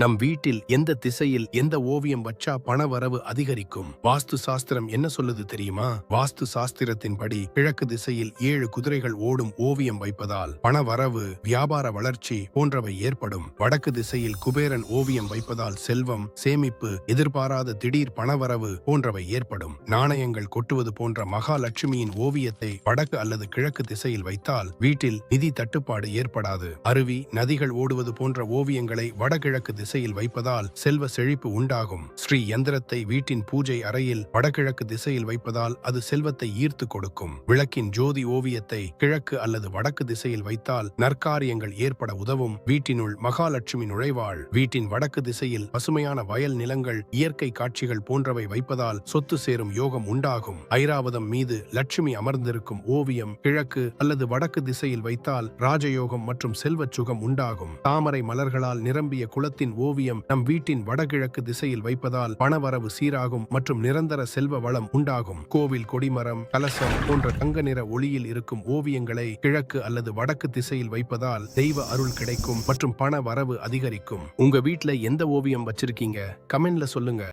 நம் வீட்டில் எந்த திசையில் எந்த ஓவியம் வச்சா பணவரவு அதிகரிக்கும்? வாஸ்து சாஸ்திரம் என்ன சொல்லுது தெரியுமா? வாஸ்து சாஸ்திரத்தின்படி கிழக்கு திசையில் ஏழு குதிரைகள் ஓடும் ஓவியம் வைப்பதால் பணவரவு வியாபார வளர்ச்சி போன்றவை ஏற்படும். வடக்கு திசையில் குபேரன் ஓவியம் வைப்பதால் செல்வம் சேமிப்பு எதிர்பாராத திடீர் பணவரவு போன்றவை ஏற்படும். நாணயங்கள் கொட்டுவது போன்ற மகாலட்சுமியின் ஓவியத்தை வடக்கு அல்லது கிழக்கு திசையில் வைத்தால் வீட்டில் நிதி தட்டுப்பாடு ஏற்படாது. அருவி நதிகள் ஓடுவது போன்ற ஓவியங்களை வடகிழக்கு திசையில் வைப்பதால் செல்வ செழிப்பு உண்டாகும். ஸ்ரீ யந்திரத்தை வீட்டின் பூஜை அறையில் வடகிழக்கு திசையில் வைப்பதால் அது செல்வத்தை ஈர்த்து கொடுக்கும். விளக்கின் ஜோதி ஓவியத்தை கிழக்கு அல்லது வடக்கு திசையில் வைத்தால் நற்காரியங்கள் ஏற்பட உதவும். வீட்டினுள் மகாலட்சுமி நுழைவாள். வீட்டின் வடக்கு திசையில் பசுமையான வயல் நிலங்கள் இயற்கை காட்சிகள் போன்றவை வைப்பதால் சொத்து சேரும் யோகம் உண்டாகும். ஐராவதம் மீது லட்சுமி அமர்ந்திருக்கும் ஓவியம் கிழக்கு அல்லது வடக்கு திசையில் வைத்தால் ராஜயோகம் மற்றும் செல்வச் சுகம் உண்டாகும். தாமரை மலர்களால் நிரம்பிய குளத்தின் ஓவியம் நம் வீட்டின் வடகிழக்கு திசையில் வைப்பதால் பணவரவு சீராகும் மற்றும் நிரந்தர செல்வ வளம் உண்டாகும். கோவில் கொடிமரம் கலசம் போன்ற தங்க நிற ஒளியில் இருக்கும் ஓவியங்களை கிழக்கு அல்லது வடக்கு திசையில் வைப்பதால் தெய்வ அருள் கிடைக்கும் மற்றும் பண வரவு அதிகரிக்கும். உங்க வீட்டுல எந்த ஓவியம் வச்சிருக்கீங்க? கமெண்ட்ல சொல்லுங்க.